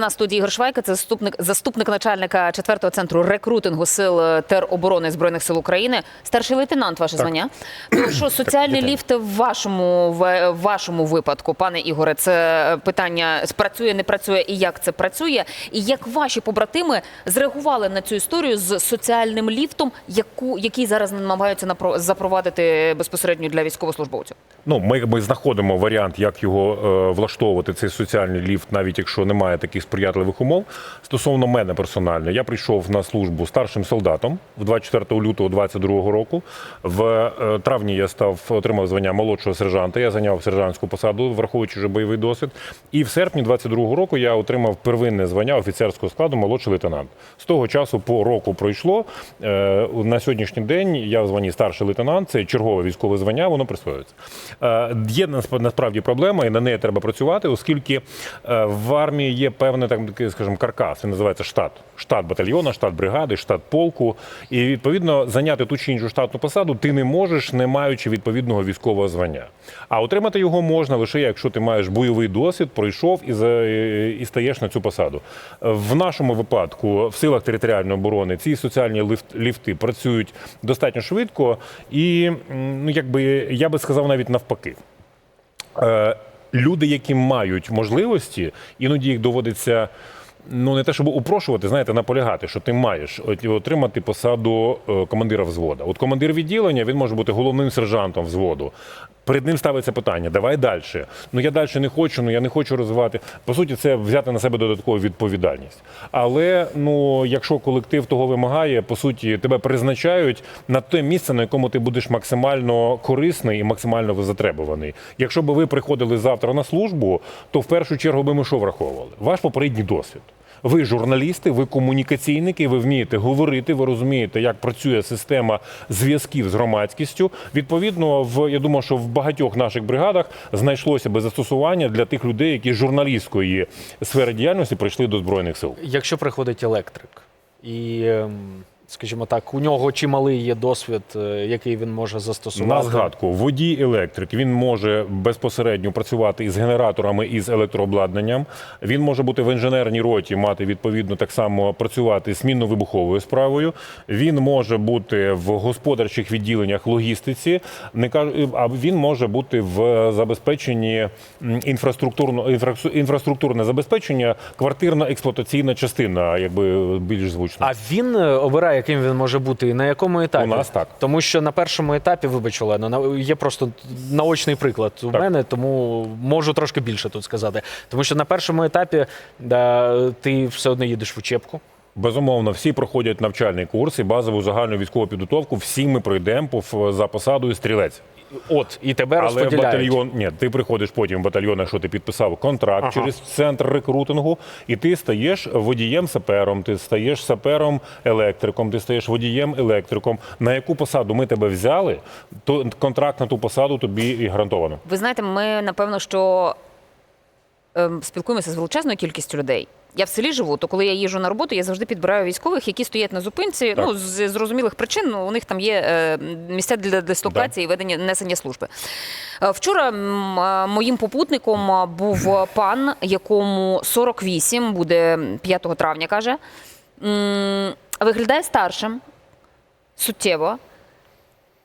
На студії Ігор Швайка, це заступник, заступник начальника 4-го центру рекрутингу сил е, тероборони Збройних сил України, старший лейтенант, ваше звання. Тому що соціальні вітаю. ліфти в вашому, в, в вашому випадку, пане Ігоре, це питання спрацює, не працює і як це працює. І як ваші побратими зреагували на цю історію з соціальним ліфтом, яку, який зараз намагаються запровадити безпосередньо для військовослужбовців? Ну, ми, ми знаходимо варіант, як його е, влаштовувати, цей соціальний ліфт, навіть якщо немає таких сприятливих умов. Стосовно мене персонально, я прийшов на службу старшим солдатом в 24 лютого 22 року. В е, травні я став отримав звання молодшого сержанта. Я зайняв сержантську посаду, враховуючи вже бойовий досвід. І в серпні 22 року я отримав первинне звання офіцерського складу молодший лейтенант. З того часу по року пройшло. Е, На сьогоднішній день я в званні старший лейтенант, це чергове військове звання, воно присвоюється. Е, Є насправді проблема, і на неї треба працювати, оскільки в армії є певний, так скажімо, каркас. Він називається штат. Штат батальйона, штат бригади, штат полку. І відповідно зайняти ту чи іншу штатну посаду ти не можеш, не маючи відповідного військового звання. А отримати його можна лише якщо ти маєш бойовий досвід, пройшов і, і стаєш на цю посаду. В нашому випадку в силах територіальної оборони ці соціальні ліфт, ліфти працюють достатньо швидко, і ну якби я би сказав навіть навпаки. Люди, які мають можливості, іноді їх доводиться. Ну, не те, щоб упрошувати, знаєте, наполягати, що ти маєш отримати посаду е, командира взвода. От командир відділення він може бути головним сержантом взводу. Перед ним ставиться питання: давай далі. Ну я далі не хочу, ну я не хочу розвивати. По суті, це взяти на себе додаткову відповідальність. Але ну, якщо колектив того вимагає, по суті, тебе призначають на те місце, на якому ти будеш максимально корисний і максимально затребуваний. Якщо би ви приходили завтра на службу, то в першу чергу би ми що враховували? Ваш попередній досвід. Ви журналісти, ви комунікаційники, ви вмієте говорити, ви розумієте, як працює система зв'язків з громадськістю. Відповідно, в я думаю, що в багатьох наших бригадах знайшлося би застосування для тих людей, які з журналістської сфери діяльності прийшли до збройних сил. Якщо приходить електрик, і, ем, скажімо так, у нього чималий є досвід, е, який він може застосувати. На згадку, водій електрик він може безпосередньо працювати із генераторами і з електрообладнанням. Він може бути в інженерній роті, мати відповідно так само працювати з мінно-вибуховою справою. Він може бути в господарчих відділеннях логістиці. Не кажу, а він може бути в забезпеченні інфраструктурно інфраструк- інфраструктурне забезпечення, квартирно-експлуатаційна частина, якби більш звучно. А він е, обирає, яким він може бути і на якому етапі? У нас так. Тому що на першому етапі, вибач, Олено, є просто наочний приклад у Так. мене, тому можу трошки більше тут сказати. Тому що на першому етапі да, ти все одно їдеш в учебку. Безумовно, всі проходять навчальний курс і базову загальну військову підготовку. Всі ми пройдемо за посадою стрілець. От, і тебе Але батальйон ні, ти приходиш потім в батальйон, якщо ти підписав контракт Ага. через центр рекрутингу, і ти стаєш водієм сапером, ти стаєш сапером електриком, ти стаєш водієм електриком. На яку посаду ми тебе взяли, то контракт на ту посаду тобі і гарантовано. Ви знаєте, ми напевно, що спілкуємося з величезною кількістю людей. Я в селі живу, то коли я їжджу на роботу, я завжди підбираю військових, які стоять на зупинці. Так. Ну з зрозумілих причин ну, у них там є е, місця для дислокації і ведення несення служби. Е, Вчора е, моїм попутником був пан, якому 48, буде 5 травня, каже. Виглядає старшим, суттєво.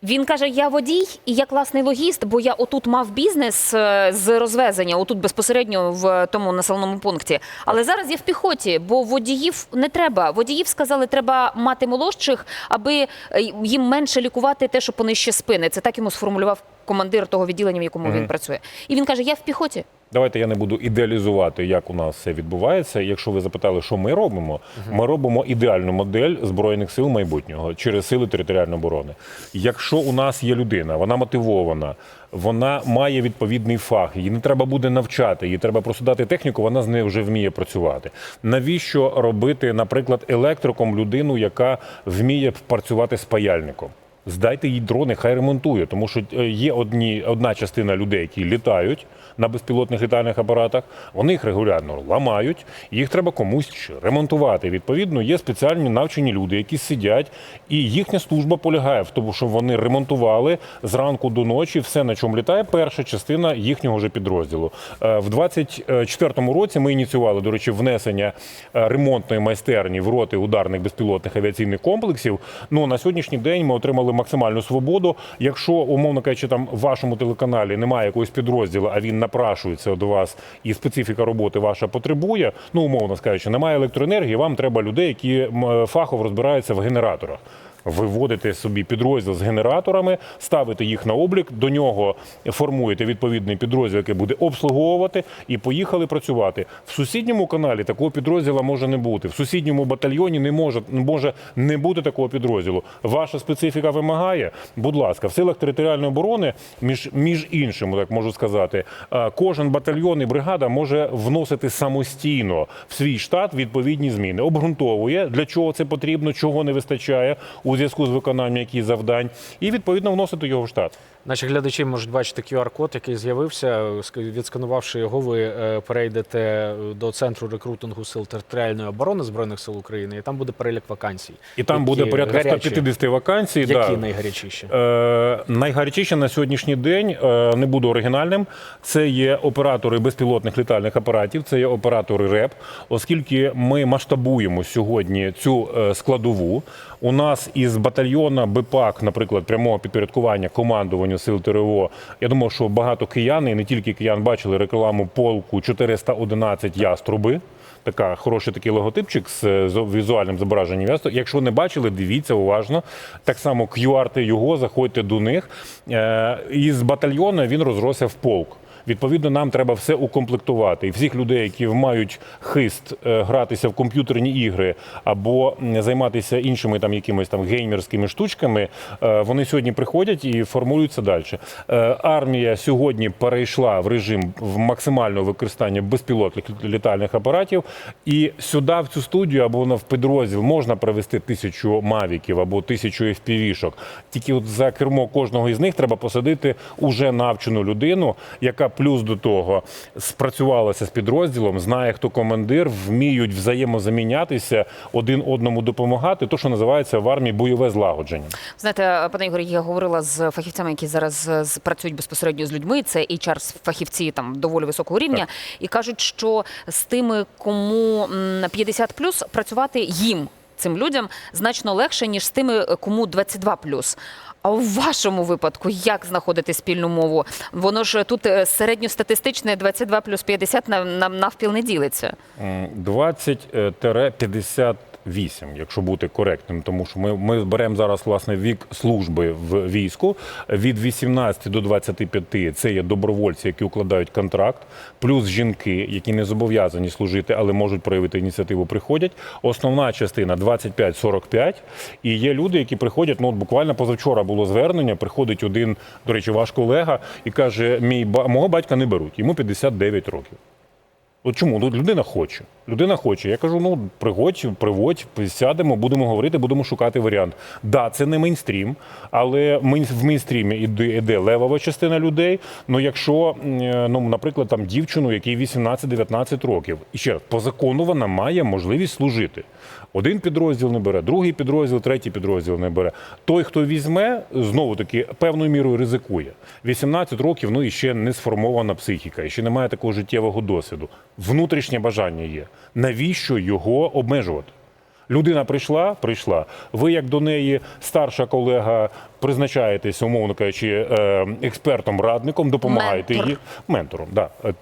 Він каже: я водій і я класний логіст, бо я отут мав бізнес е, з розвезення, отут безпосередньо в тому населеному пункті. Але зараз я в піхоті, бо водіїв не треба. Водіїв сказали, треба мати молодших, аби е, їм менше лікувати те, що понижче спини. Це так йому сформулював командир того відділення, в якому він працює. І він каже: Я в піхоті. Давайте я не буду ідеалізувати, як у нас це відбувається. Якщо ви запитали, що ми робимо, ми робимо ідеальну модель збройних сил майбутнього через сили територіальної оборони. Якщо у нас є людина, вона мотивована, вона має відповідний фах, її не треба буде навчати, їй треба просто дати техніку, вона з нею вже вміє працювати. Навіщо робити, наприклад, електриком людину, яка вміє працювати з паяльником? Здайте їй дрони, хай ремонтує, тому що е, є одні, одна частина людей, які літають, на безпілотних літальних апаратах. Вони їх регулярно ламають, їх треба комусь ремонтувати. Відповідно, є спеціальні навчені люди, які сидять, і їхня служба полягає в тому, що вони ремонтували зранку до ночі все, на чому літає перша частина їхнього же підрозділу. Е, В 24-му році ми ініціювали, до речі, внесення е, ремонтної майстерні в роти ударних безпілотних авіаційних комплексів. Ну на сьогоднішній день ми отримали максимальну свободу. Якщо, умовно кажучи, там в вашому телеканалі немає якогось підрозділу, а він напрашується до вас, і специфіка роботи ваша потребує. Ну, умовно скажучи, немає електроенергії, вам треба людей, які фахово розбираються в генераторах. Ви вводите собі підрозділ з генераторами, ставите їх на облік, до нього формуєте відповідний підрозділ, який буде обслуговувати, і поїхали працювати. В сусідньому каналі такого підрозділу може не бути. В сусідньому батальйоні не може, може не бути такого підрозділу. Ваша специфіка вимагає. Будь ласка, в силах територіальної оборони, між, між іншим, так можу сказати, е, кожен батальйон і бригада може вносити самостійно в свій штат відповідні зміни. Обґрунтовує, для чого це потрібно, чого не вистачає у зв'язку з виконанням яких завдань, і відповідно вносити його в штат. Наші глядачі можуть бачити QR-код, який з'явився. Відсканувавши його, ви е, перейдете до центру рекрутингу сил територіальної оборони збройних сил України, і там буде перелік вакансій. І там Які буде порядка гарячі, 150 вакансій. Які да. найгарячіші? Е, найгарячіше на сьогоднішній день е, не буду оригінальним. Це є оператори безпілотних літальних апаратів, це є оператори РЕП, оскільки ми масштабуємо сьогодні цю е, складову. У нас із батальйона БПАК, наприклад, прямого підпорядкування командуванню сил ТРО. Я думаю, що багато киян, і не тільки киян, бачили рекламу полку 411 яструби. Така хороший такий логотипчик з візуальним зображенням міста. Якщо не бачили, дивіться уважно. Так само QR його, заходьте до них. Е, Із батальйону він розросся в полк. Відповідно, нам треба все укомплектувати. І всіх людей, які мають хист е, гратися в комп'ютерні ігри або займатися іншими там якимись там геймерськими штучками, е, вони сьогодні приходять і формуються далі. Е, Армія сьогодні перейшла в режим в максимального використання безпілотних літальних апаратів. І сюди, в цю студію або в підрозділ можна привезти тисячу мавіків або тисячу FPV-шок. Тільки от за кермо кожного із них треба посадити уже навчену людину, яка плюс до того спрацювалася з підрозділом, знає, хто командир, вміють взаємозамінятися, один одному допомагати. То, що називається в армії бойове злагодження. Знаєте, пане Ігорі, я говорила з фахівцями, які зараз е, працюють безпосередньо з людьми. Це HR фахівці там доволі високого рівня, Так. і кажуть, що з тими, кому м, 50 працювати їм. Цим людям значно легше, ніж з тими, кому 22 а у вашому випадку як знаходити спільну мову? Воно ж тут е, середньостатистичне 22 плюс 50 нам навпіл не ділиться. 20-50 8, якщо бути коректним, тому що ми ми беремо зараз власне вік служби в війську від 18 до 25 Це є добровольці, які укладають контракт, плюс жінки, які не зобов'язані служити, але можуть проявити ініціативу. Приходять. Основна частина 25-45. І є люди, які приходять. Ну от буквально позавчора було звернення. Приходить один, до речі, ваш колега і каже: Мій мого батька не беруть, йому 59 років. От чому? Ну, людина хоче. Людина хоче. Я кажу: ну пригодь, приводь, сядемо, будемо говорити, будемо шукати варіант. Да, це не мейнстрім, але в мейнстрімі іде, іде левова частина людей. Ну, якщо, е, ну, наприклад, там дівчину, якій 18-19 років, і ще раз, по закону вона має можливість служити. Один підрозділ не бере, другий підрозділ, третій підрозділ не бере. Той, хто візьме, знову таки певною мірою ризикує. 18 років, ну і ще не сформована психіка, і ще немає такого життєвого досвіду. Внутрішнє бажання є. Навіщо його обмежувати? Людина прийшла, прийшла. Ви, як до неї старша колега, призначаєтесь, умовно кажучи, е, експертом, радником, допомагаєте Ментор. їй ментором, да. Е,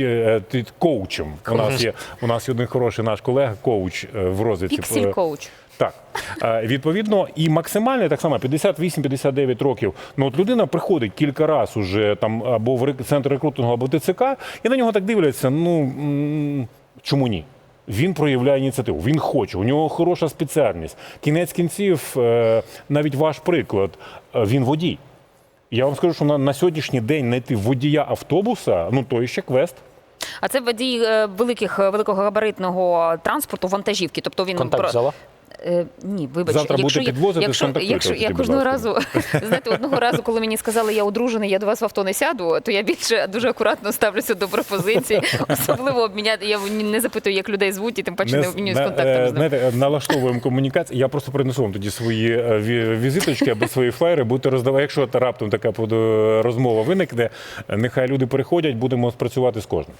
е, коучем. У нас є у нас є один хороший наш колега, коуч в розвитку. Піксель коуч. Так, Е, відповідно, і максимальне так само 58-59 років. Ну от людина приходить кілька разів уже там або в центр рекрутингу, або в ТЦК, і на нього так дивляться. Ну чому ні? Він проявляє ініціативу, він хоче, у нього хороша спеціальність. Кінець кінців, е, навіть ваш приклад, е, він водій. Я вам скажу, що на, на сьогоднішній день знайти водія автобуса, ну то ще квест. А це водій великих е, великогабаритного транспорту, вантажівки. Тобто він Контакт про- взяла? Е, ні, вибач, Завтра якщо, будете я- підвозити, якщо, сконтактуйте якщо я тоді, будь кожного ласка. разу, знаєте, одного разу, коли мені сказали, я одружений, я до вас в авто не сяду, то я більше дуже акуратно ставлюся до пропозицій, особливо обміняти. Я не запитую, як людей звуть, і тим паче не обмінююсь на- контактами е, з ними. знаєте, налаштовуємо комунікацію. Я просто принесу вам тоді свої е, ві- візиточки або свої флаєри, будете роздавати. Якщо та раптом така розмова виникне, е, нехай люди переходять, будемо спрацювати з кожним.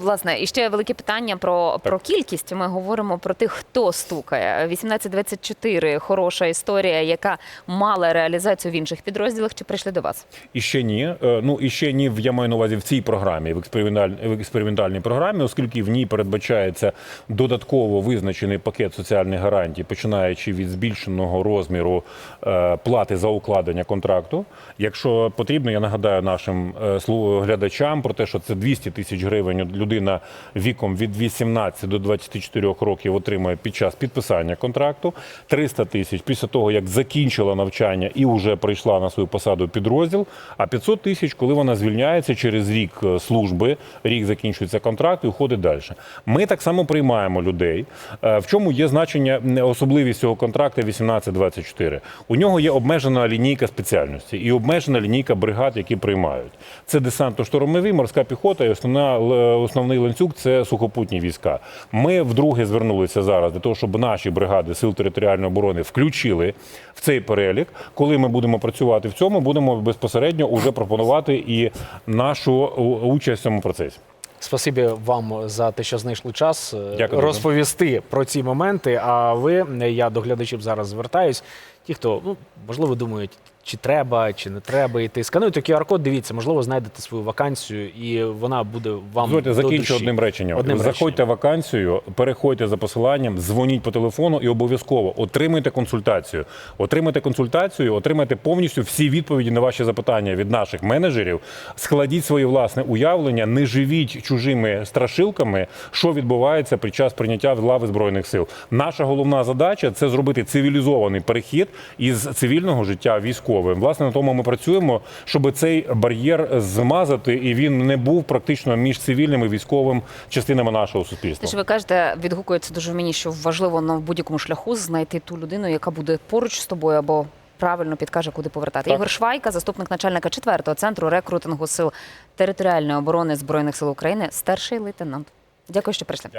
Власне, і ще велике питання про, про кількість. Ми говоримо про тих, хто стукає. 1824 – хороша історія, яка мала реалізацію в інших підрозділах. Чи прийшли до вас? І ще ні. Е, Ну і ще ні, я маю на увазі в цій програмі, в експериментальній, в експериментальній програмі, оскільки в ній передбачається додатково визначений пакет соціальних гарантій, починаючи від збільшеного розміру е, плати за укладення контракту. Якщо потрібно, я нагадаю нашим е, глядачам про те, що це 200 тисяч гривень людина віком від 18 до 24 років отримує під час підписання контракту, 300 тисяч після того, як закінчила навчання і вже прийшла на свою посаду підрозділ, а 500 тисяч, коли вона звільняється через рік е, служби, рік закінчується контракт і уходить далі. Ми так само приймаємо людей. Е, В чому є значення особливість цього контракту 18-24? У нього є обмежена лінійка спеціальності і обмежена лінійка бригад, які приймають. Це десантно-штурмові, морська піхота і основна л- основний ланцюг це сухопутні війська. Ми вдруге звернулися зараз для того, щоб наші бригади сил територіальної оборони включили в цей перелік. Коли ми будемо працювати в цьому, будемо безпосередньо уже пропонувати і нашу участь в цьому процесі. Спасибі вам за те, що знайшли час е, Дякую дуже. розповісти про ці моменти. А ви, я до глядачів зараз звертаюсь. Ті, хто ну можливо думають, чи треба, чи не треба йти. Скануйте QR-код, дивіться, можливо, знайдете свою вакансію, і вона буде вам Дозвольте, до закінчу душі. одним реченням. Одним Заходьте реченням. вакансію, переходьте за посиланням, дзвоніть по телефону і обов'язково отримайте консультацію. Отримайте консультацію, отримайте повністю всі відповіді на ваші запитання від наших менеджерів. Складіть своє власне уявлення, не живіть чужими страшилками, що відбувається під час прийняття в лави збройних сил. Наша головна задача це зробити цивілізований перехід із цивільного життя військовим. Власне на тому ми працюємо, щоб цей бар'єр змазати, і він не був практично між цивільним і військовим частинами нашого суспільства. що ви кажете, відгукується дуже мені, що важливо на будь-якому шляху знайти ту людину, яка буде поруч з тобою або правильно підкаже, куди повертати. Так. Ігор Швайка, заступник начальника 4-го центру рекрутингу сил територіальної оборони збройних сил України, старший лейтенант. Дякую, що прийшли.